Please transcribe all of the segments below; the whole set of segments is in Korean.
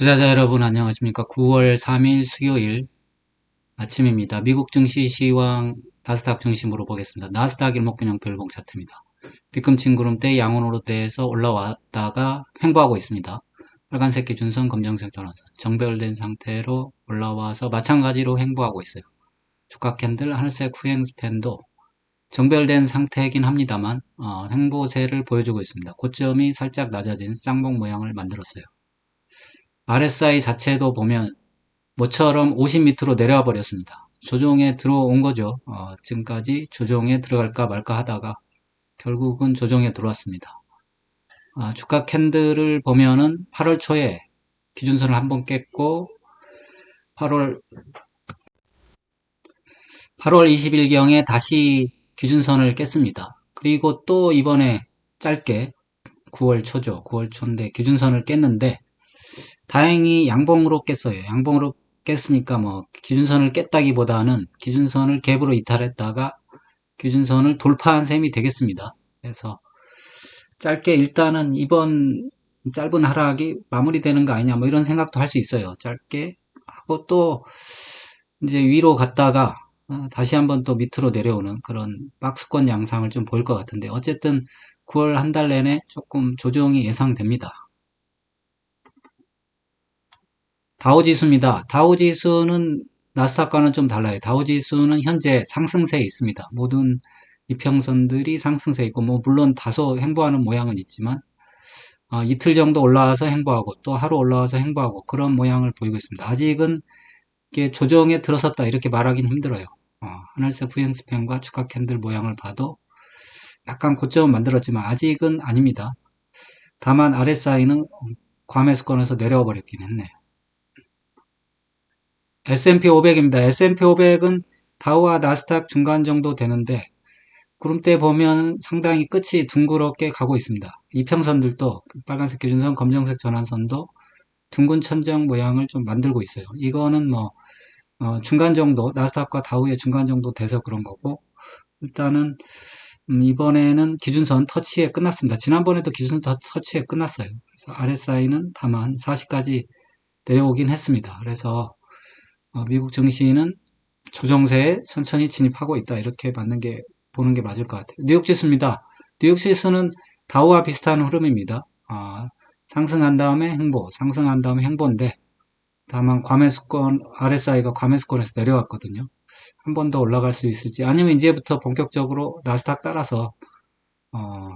투자자 여러분 안녕하십니까? 9월 3일 수요일 아침입니다. 미국 증시 시황 나스닥 중심으로 보겠습니다. 나스닥 일목균형 별봉 차트입니다. 뒤꿈치 구름대 양원으로대에서 올라왔다가 횡보하고 있습니다. 빨간색 기준선 검정색 전화선 정별된 상태로 올라와서 마찬가지로 횡보하고 있어요. 주가 캔들 하늘색 후행 스팬도 정별된 상태이긴 합니다만 어, 횡보세를 보여주고 있습니다. 고점이 살짝 낮아진 쌍봉 모양을 만들었어요 RSI 자체도 보면 모처럼 50 밑으로 내려와 버렸습니다. 조정에 들어온 거죠. 어, 지금까지 조정에 들어갈까 말까 하다가 결국은 조정에 들어왔습니다. 아, 주가 캔들을 보면은 8월 초에 기준선을 한번 깼고 8월 8월 20일경에 다시 기준선을 깼습니다. 그리고 또 이번에 짧게 9월 초죠. 9월 초인데 기준선을 깼는데 다행히 양봉으로 깼어요. 양봉으로 깼으니까 뭐 기준선을 깼다기보다는 기준선을 갭으로 이탈했다가 기준선을 돌파한 셈이 되겠습니다. 그래서 짧게 일단은 이번 짧은 하락이 마무리되는 거 아니냐 뭐 이런 생각도 할 수 있어요. 짧게 하고 또 이제 위로 갔다가 어, 다시 한번 또 밑으로 내려오는 그런 박스권 양상을 좀 보일 것 같은데 어쨌든 9월 한 달 내내 조금 조정이 예상됩니다. 다우지수입니다. 다우지수는 나스닥과는 좀 달라요. 다우지수는 현재 상승세에 있습니다. 모든 이평선들이 상승세에 있고 뭐 물론 다소 횡보하는 모양은 있지만 어, 이틀 정도 올라와서 횡보하고 또 하루 올라와서 횡보하고 그런 모양을 보이고 있습니다. 아직은 이게 조정에 들어섰다 이렇게 말하기는 힘들어요. 어, 하늘색 후행 스팬과 주가 캔들 모양을 봐도 약간 고점을 만들었지만 아직은 아닙니다. 다만 RSI는 과매수권에서 내려와 버렸긴 했네요. S&P 500입니다. S&P 500은 다우와 나스닥 중간 정도 되는데 구름대 보면 상당히 끝이 둥그렇게 가고 있습니다. 이평선들도 빨간색 기준선, 검정색 전환선도 둥근 천정 모양을 좀 만들고 있어요. 이거는 뭐 어, 중간 정도, 나스닥과 다우의 중간 정도 돼서 그런 거고 일단은 음, 이번에는 기준선 터치에 끝났습니다. 지난번에도 기준선 터치에 끝났어요. 그래서 RSI는 다만 40까지 내려오긴 했습니다. 그래서 어, 미국 증시는 조정세에 천천히 진입하고 있다. 이렇게 받는 게, 보는 게 맞을 것 같아요. 뉴욕 지수입니다. 뉴욕 지수는 다우와 비슷한 흐름입니다. 아, 상승한 다음에 행보, 상승한 다음에 행보인데, 다만 과매수권, RSI가 과매수권에서 내려왔거든요. 한 번 더 올라갈 수 있을지, 아니면 이제부터 본격적으로 나스닥 따라서, 어,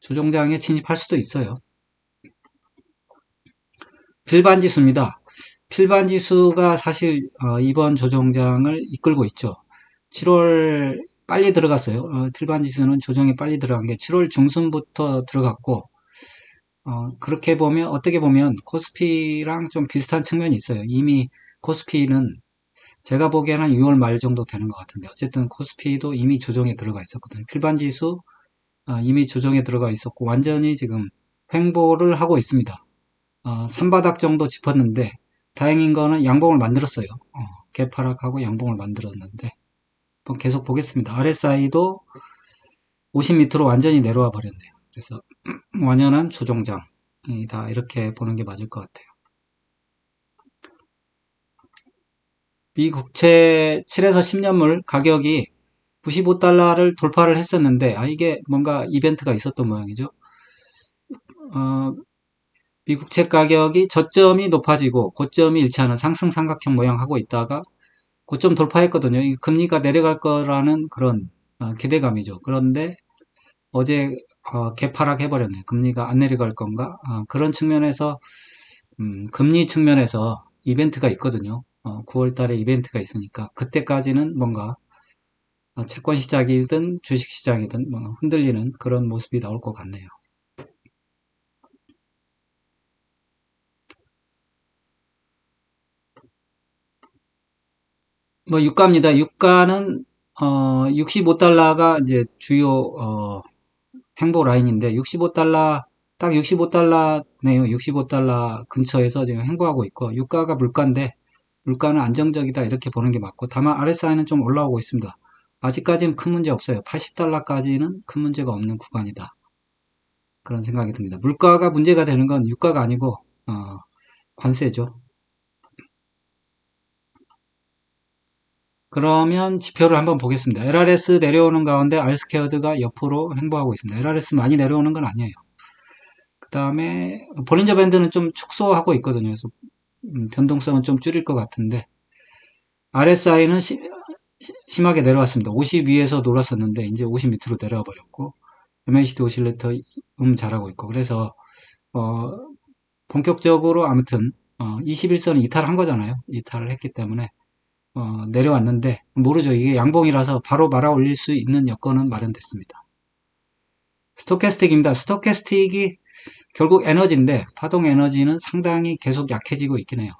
조정장에 진입할 수도 있어요. 필반 지수입니다. 필반 지수가 사실 어, 이번 조정장을 이끌고 있죠. 7월 빨리 들어갔어요. 어, 필반 지수는 조정이 빨리 들어간 게 7월 중순부터 들어갔고 어, 그렇게 보면 어떻게 보면 코스피랑 좀 비슷한 측면이 있어요. 이미 코스피는 제가 보기에는 한 6월 말 정도 되는 것 같은데 어쨌든 코스피도 이미 조정에 들어가 있었거든요. 필반 지수 이미 조정에 들어가 있었고 완전히 지금 횡보를 하고 있습니다. 산바닥 정도 짚었는데 다행인 거는 양봉을 만들었어요. 어, 개파락하고 양봉을 만들었는데 계속 보겠습니다. RSI도 50m로 완전히 내려와 버렸네요. 그래서 완연한 조정장이다 이렇게 보는 게 맞을 것 같아요. 미 국채 7에서 10년물 가격이 95달러를 돌파를 했었는데 아 이게 뭔가 이벤트가 있었던 모양이죠. 어, 미국채 가격이 저점이 높아지고 고점이 일치하는 상승 삼각형 모양 하고 있다가 고점 돌파했거든요. 금리가 내려갈 거라는 그런 어, 기대감이죠. 그런데 어제 어, 개파락 해버렸네. 금리가 안 내려갈 건가? 어, 그런 측면에서 음, 금리 측면에서 이벤트가 있거든요. 9월 달에 이벤트가 있으니까 그때까지는 뭔가 채권 시장이든 주식 시장이든 흔들리는 그런 모습이 나올 것 같네요. 뭐 유가입니다. 유가는 어 65달러가 이제 주요 어 행보 라인인데 65달러 딱 65달러네요. 65달러 근처에서 지금 행보하고 있고 유가가 물가인데 물가는 안정적이다 이렇게 보는 게 맞고 다만 RSI는 좀 올라오고 있습니다. 아직까지는 큰 문제 없어요. 80달러까지는 큰 문제가 없는 구간이다. 그런 생각이 듭니다. 물가가 문제가 되는 건 유가가 아니고 어, 관세죠. 그러면 지표를 한번 보겠습니다. LRS 내려오는 가운데 R스퀘어드가 옆으로 행보하고 있습니다. LRS 많이 내려오는 건 아니에요. 그 다음에 볼린저 밴드는 좀 축소하고 있거든요. 그래서 음, 변동성은 좀 줄일 것 같은데 RSI는 시, 심하게 내려왔습니다. 50 위에서 놀았었는데 이제 50 밑으로 내려와 버렸고 MACD 오실레이터 음 잘하고 있고 그래서 어, 본격적으로 아무튼 어, 21선을 이탈한 거잖아요. 이탈을 했기 때문에 어, 내려왔는데 모르죠. 이게 양봉이라서 바로 말아 올릴 수 있는 여건은 마련됐습니다. 스토캐스틱입니다. 스토캐스틱이 결국 에너지인데 파동 에너지는 상당히 계속 약해지고 있긴 해요.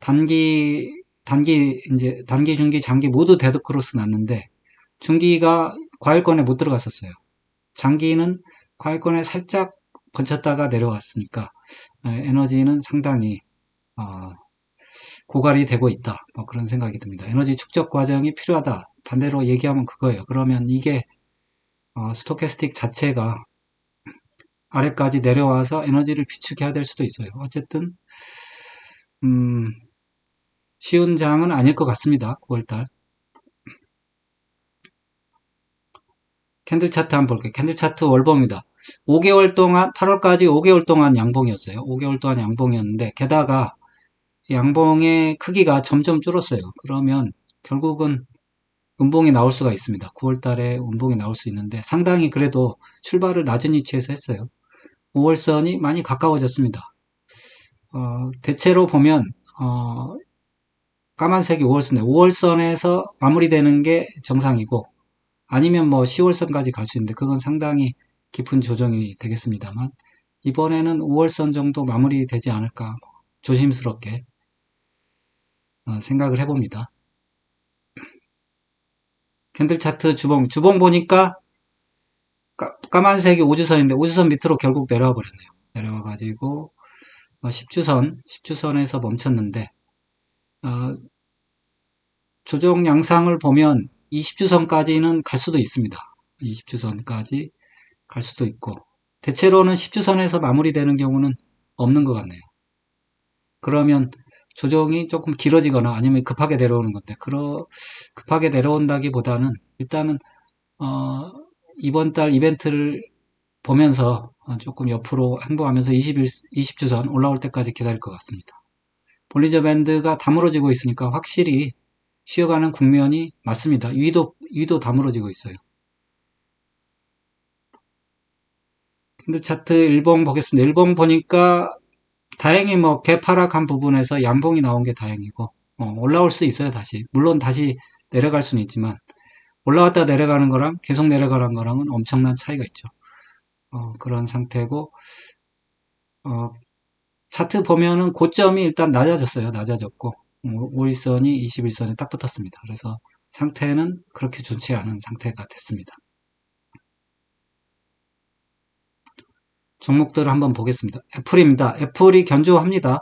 단기 단기 이제 단기 중기 장기 모두 데드 크로스 났는데 중기가 과일권에 못 들어갔었어요. 장기는 과일권에 살짝 번쳤다가 내려왔으니까 에너지는 상당히 어, 고갈이 되고 있다. 뭐 그런 생각이 듭니다. 에너지 축적 과정이 필요하다. 반대로 얘기하면 그거예요. 그러면 이게 어, 스토캐스틱 자체가 아래까지 내려와서 에너지를 비축해야 될 수도 있어요. 어쨌든 음, 쉬운 장은 아닐 것 같습니다. 9월달. 캔들 차트 한번 볼게요. 캔들 차트 월봉입니다. 5개월 동안 8월까지 5개월 동안 양봉이었어요. 5개월 동안 양봉이었는데 게다가 양봉의 크기가 점점 줄었어요. 그러면 결국은 음봉이 나올 수가 있습니다. 9월 달에 음봉이 나올 수 있는데 상당히 그래도 출발을 낮은 위치에서 했어요. 5월선이 많이 가까워졌습니다. 어, 대체로 보면 어, 까만색이 5월선에 5월선에서 마무리되는 게 정상이고 아니면 뭐 10월선까지 갈 수 있는데 그건 상당히 깊은 조정이 되겠습니다만 이번에는 5월선 정도 마무리되지 않을까 조심스럽게 어, 생각을 해봅니다. 캔들 차트 주봉 주봉 보니까 까, 만색이 5주선인데 5주선 밑으로 결국 내려와 버렸네요. 내려와 가지고 10주선 어, 10주선에서 멈췄는데 어, 조정 양상을 보면 20주선까지는 갈 수도 있습니다. 20주선까지 갈 수도 있고 대체로는 10주선에서 마무리되는 경우는 없는 것 같네요. 그러면 조정이 조금 길어지거나 아니면 급하게 내려오는 건데 그러 급하게 내려온다기보다는 일단은 어, 이번 달 이벤트를 보면서 조금 옆으로 행보하면서 21, 20주선 올라올 때까지 기다릴 것 같습니다. 볼리저 밴드가 다물어지고 있으니까 확실히 쉬어가는 국면이 맞습니다. 위도, 위도 다물어지고 있어요. 캔들 차트 일봉 보겠습니다. 일봉 보니까 다행히 뭐 개파락한 부분에서 양봉이 나온 게 다행이고 어, 올라올 수 있어요 다시. 물론 다시 내려갈 수는 있지만 올라왔다 내려가는 거랑 계속 내려가는 거랑은 엄청난 차이가 있죠. 어, 그런 상태고 어, 차트 보면은 고점이 일단 낮아졌어요 낮아졌고. 5일선이 21선에 딱 붙었습니다. 그래서 상태는 그렇게 좋지 않은 상태가 됐습니다 종목들을 한번 보겠습니다. 애플입니다. 애플이 견조합니다.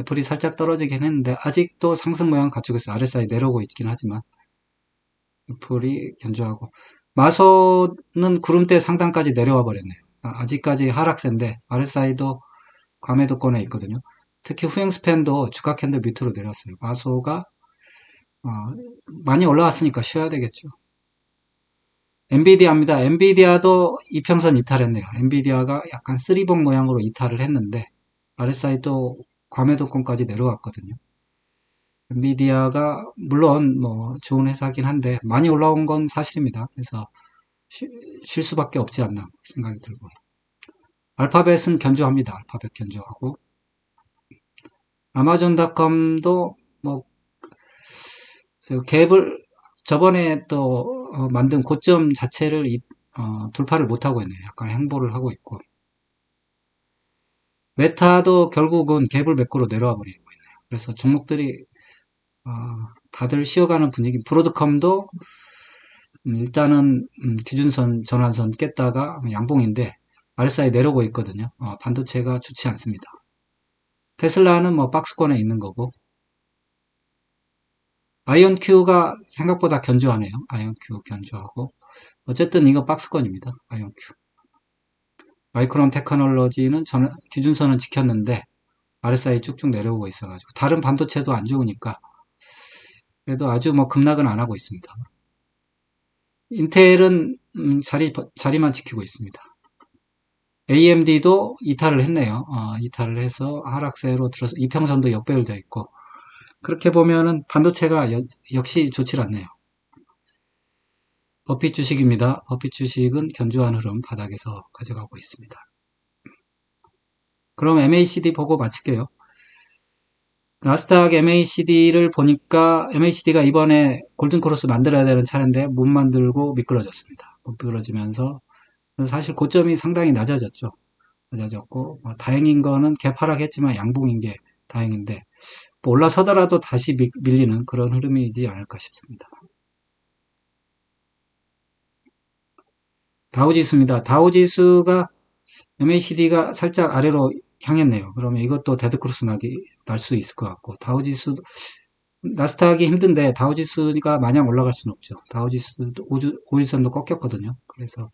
애플이 살짝 떨어지긴 했는데 아직도 상승 모양 갖추고 있어요. RSI 내려오고 있긴 하지만 애플이 견조하고 마소는 구름대 상단까지 내려와 버렸네요. 아, 아직까지 하락세인데 RSI도 과매도권에 있거든요. 특히 후행 스팬도 주가 캔들 밑으로 내렸어요. 마소가 어, 많이 올라왔으니까 쉬어야 되겠죠. 엔비디아입니다. 엔비디아도 이평선 이탈했네요. 엔비디아가 약간 쓰리봉 모양으로 이탈을 했는데 RSI도 과매도권까지 내려왔거든요. 엔비디아가 물론 뭐 좋은 회사긴 한데 많이 올라온 건 사실입니다. 그래서 쉴 수밖에 없지 않나 생각이 들고 알파벳은 견조합니다. 알파벳 견조하고 아마존닷컴도 뭐 갭을 저번에 또 어, 만든 고점 자체를 이, 어, 돌파를 못하고 있네요. 약간 행보를 하고 있고 메타도 결국은 갭을 메꾸로 내려와 버리고 있네요. 그래서 종목들이 어, 다들 쉬어가는 분위기 브로드컴도 음, 일단은 음, 기준선 전환선 깼다가 양봉인데 RSI 내려오고 있거든요. 어, 반도체가 좋지 않습니다. 테슬라는 뭐 박스권에 있는 거고 아이언큐가 생각보다 견조하네요. 아이언큐 견조하고 어쨌든 이거 박스권입니다. 아이언큐 마이크론 테크놀로지는 전, 기준선은 지켰는데 RSI 쭉쭉 내려오고 있어가지고 다른 반도체도 안 좋으니까 그래도 아주 뭐 급락은 안 하고 있습니다. 인텔은 음, 자리 자리만 지키고 있습니다. AMD도 이탈을 했네요. 어, 이탈을 해서 하락세로 들어서 이평선도 역배열되어 있고 그렇게 보면은 반도체가 여, 역시 좋질 않네요. 버핏 주식입니다. 버핏 주식은 견조한 흐름 바닥에서 가져가고 있습니다. 그럼 MACD 보고 마칠게요. 나스닥 MACD를 보니까 MACD가 이번에 골든크로스 만들어야 되는 차례인데 못 만들고 미끄러졌습니다. 미끄러지면서 사실 고점이 상당히 낮아졌죠. 낮아졌고 뭐 다행인 거는 개파락했지만 양봉인 게 다행인데 뭐 올라서더라도 다시 미, 밀리는 그런 흐름이지 않을까 싶습니다. 다우지수입니다. 다우지수가 MACD가 살짝 아래로 향했네요. 그러면 이것도 데드크로스 나기 날 수 있을 것 같고 다우지수 나스닥이 힘든데 다우지수가 마냥 올라갈 수는 없죠. 다우지수도 5일선도 꺾였거든요. 그래서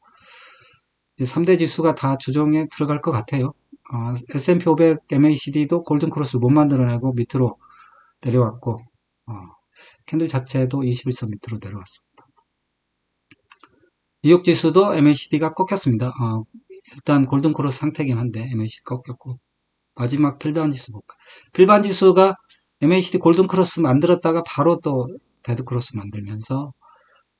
이제 3대 지수가 다 조정에 들어갈 것 같아요. 어, S&P 500 MACD도 골든 크로스 못 만들어내고 밑으로 내려왔고 어, 캔들 자체도 21선 밑으로 내려왔습니다. 뉴욕 지수도 MACD가 꺾였습니다. 어, 일단 골든 크로스 상태긴 한데 MACD 꺾였고 마지막 필반 지수 볼까? 필반 지수가 MACD 골든 크로스 만들었다가 바로 또 데드 크로스 만들면서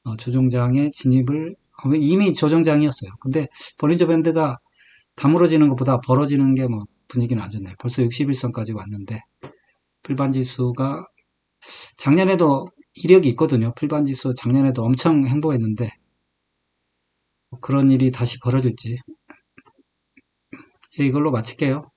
어, 조정장에 진입을 어, 이미 조정장이었어요. 근데 버린저 밴드가 다물어지는 것보다 벌어지는 게 뭐 분위기는 안 좋네요. 벌써 61선까지 왔는데 필반 지수가 작년에도 이력이 있거든요. 필반 지수 작년에도 엄청 행보했는데 뭐 그런 일이 다시 벌어질지 예, 이걸로 마칠게요.